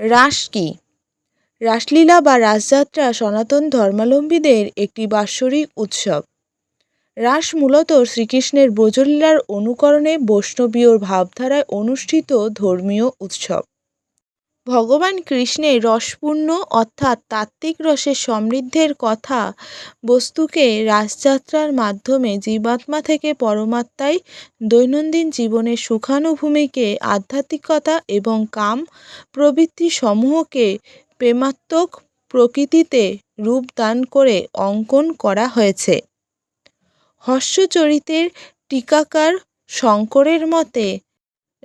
রাস কি? রাসলীলা বা রাসযাত্রা সনাতন ধর্মাবলম্বীদের একটি বাৎসরিক উৎসব। রাস মূলত শ্রীকৃষ্ণের ব্রজলীলার অনুকরণে বৈষ্ণবীয় ভাবধারায় অনুষ্ঠিত ধর্মীয় উৎসব। ভগবান কৃষ্ণের রসপূর্ণ অর্থাৎ তাত্ত্বিক রসের সমৃদ্ধের কথা বস্তুকে রাসযাত্রার মাধ্যমে জীবাত্মা থেকে পরমাত্মায় দৈনন্দিন জীবনের সুখানুভূমিকে, আধ্যাত্মিকতা এবং কাম প্রবৃত্তি সমূহকে প্রেমাত্মক প্রকৃতিতে রূপদান করে অঙ্কন করা হয়েছে। হর্ষচরিতের টিকাকার শঙ্করের মতে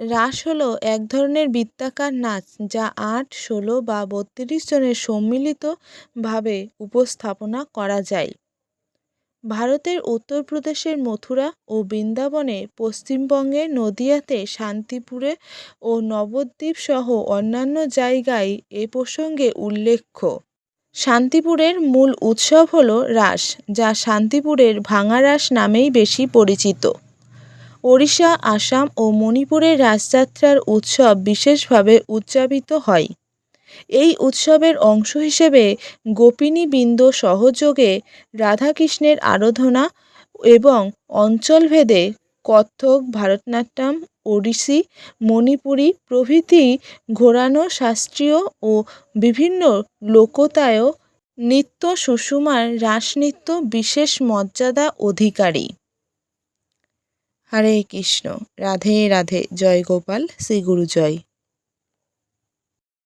রাস হল এক ধরনের বৃত্তাকার নাচ যা আট, ষোলো বা বত্রিশ জনের সম্মিলিতভাবে উপস্থাপনা করা যায়। ভারতের উত্তরপ্রদেশের মথুরা ও বৃন্দাবনে পশ্চিমবঙ্গের নদিয়াতে শান্তিপুরে ও নবদ্বীপ সহ অন্যান্য জায়গায় এ প্রসঙ্গে উল্লেখ্য। শান্তিপুরের মূল উৎসব হল রাস, যা শান্তিপুরের ভাঙা রাস নামেই বেশি পরিচিত। ওড়িশা, আসাম ও মণিপুরের রাসযাত্রার উৎসব বিশেষভাবে উদযাপিত হয়। এই উৎসবের অংশ হিসেবে গোপিনীবৃন্দ সহযোগে রাধাকৃষ্ণের আরাধনা এবং অঞ্চলভেদে কত্থক, ভারতনাট্যম, ওড়িশি, মণিপুরী প্রভৃতি ঘোরানো শাস্ত্রীয় ও বিভিন্ন লোকতায় নৃত্য, সুষমার, রাসনৃত্য বিশেষ মর্যাদা অধিকারী। হরে কৃষ্ণ। রাধে রাধে। জয় গোপাল। শ্রী গুরু জয়